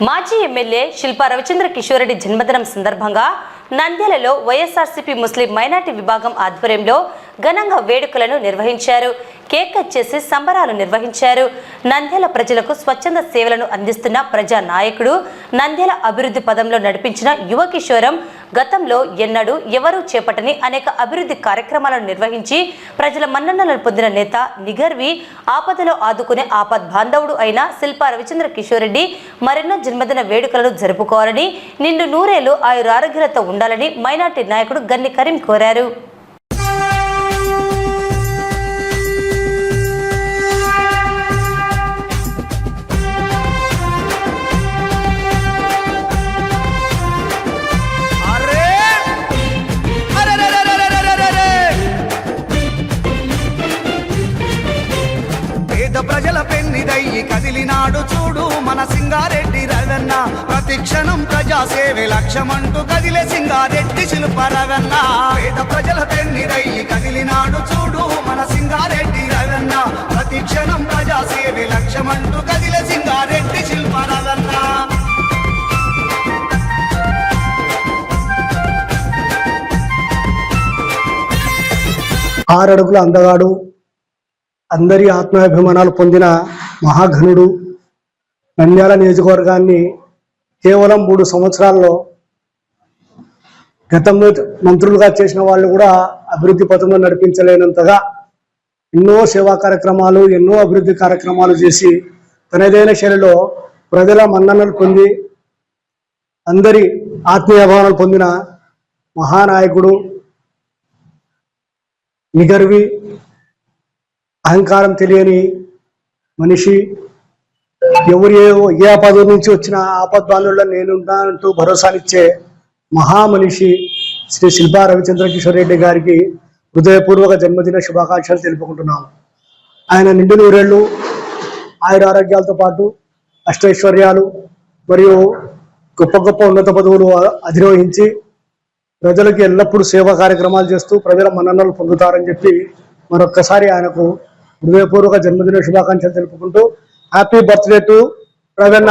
మాజీ ఎమ్మెల్యే శిల్పా రవిచంద్ర కిషోరెడ్డి జన్మదినం సందర్భంగా నంద్యాలలో వైఎస్ఆర్సీపీ ముస్లిం మైనార్టీ విభాగం ఆధ్వర్యంలో ఘనంగా వేడుకలను నిర్వహించారు. కేక్ కట్ చేసి సంబరాలు నిర్వహించారు. నంద్యాల ప్రజలకు స్వచ్ఛంద సేవలను అందిస్తున్న ప్రజా నాయకుడు నంద్యాల అభివృద్ధి పదంలో నడిపించిన యువ కిషోరం గతంలో ఎన్నడూ ఎవరూ చేపట్టని అనేక అభివృద్ధి కార్యక్రమాలను నిర్వహించి ప్రజల మన్ననలను పొందిన నేత నిగర్వి ఆపదలో ఆదుకునే ఆపద్ బాంధవుడు అయిన శిల్పా రవిచంద్ర కిషోర్ రెడ్డి మరెన్నో జన్మదిన వేడుకలను జరుపుకోవాలని నిండు నూరేళ్ళు ఆయురారోగ్యాలతో ఉండాలని మైనార్టీ నాయకుడు గన్ని కరీం కోరారు. పేద ప్రజల పెన్నిదయ్యి కదిలినాడు చూడు మన సింగారెడ్డి రవెన్న. ప్రతి క్షణం ప్రజాసేవే లక్ష్యమంటూ కదిలే సింగారెడ్డి శిల్ప రవెన్న. పేద ప్రజల పెన్నిదయ్యి కదిలినాడు చూడు మన సింగారెడ్డి రవెన్న. ప్రతి క్షణం ప్రజాసేవే లక్ష్యమంటూ కదిలే సింగారెడ్డి శిల్ప రవెన్న. ఆరడుగుల అందగాడు అందరి ఆత్మాభిమానాలు పొందిన మహాఘనుడు నంద్యాల నియోజకవర్గాన్ని కేవలం మూడు సంవత్సరాల్లో గతంలో మంత్రులుగా చేసిన వాళ్ళు కూడా అభివృద్ధి పథంలో నడిపించలేనంతగా ఎన్నో సేవా కార్యక్రమాలు ఎన్నో అభివృద్ధి కార్యక్రమాలు చేసి తనదైన శైలిలో ప్రజల మన్ననలు పొంది అందరి ఆత్మీయభావనలు పొందిన మహానాయకుడు నిగర్వి అహంకారం తెలియని మనిషి ఎవరు ఏ ఏ ఆపద నుంచి వచ్చిన ఆపద్బాంధుల్లో నేనుంటానంటూ భరోసానిచ్చే మహామనిషి శ్రీ శిల్పా రవిచంద్ర కిషోర్ రెడ్డి గారికి హృదయపూర్వక జన్మదిన శుభాకాంక్షలు తెలుపుకుంటున్నాను ఆయన నిండు నూరేళ్ళు ఆయుర ఆరోగ్యాలతో పాటు అష్టైశ్వర్యాలు మరియు గొప్ప గొప్ప ఉన్నత పదవులు అధిరోహించి ప్రజలకు ఎల్లప్పుడూ సేవా కార్యక్రమాలు చేస్తూ ప్రజల మన్ననలు పొందుతారని చెప్పి మరొక్కసారి ఆయనకు హృదయపూర్వక జన్మదిన శుభాకాంక్షలు తెలుపుకుంటూ హ్యాపీ బర్త్డే టు రవెన్న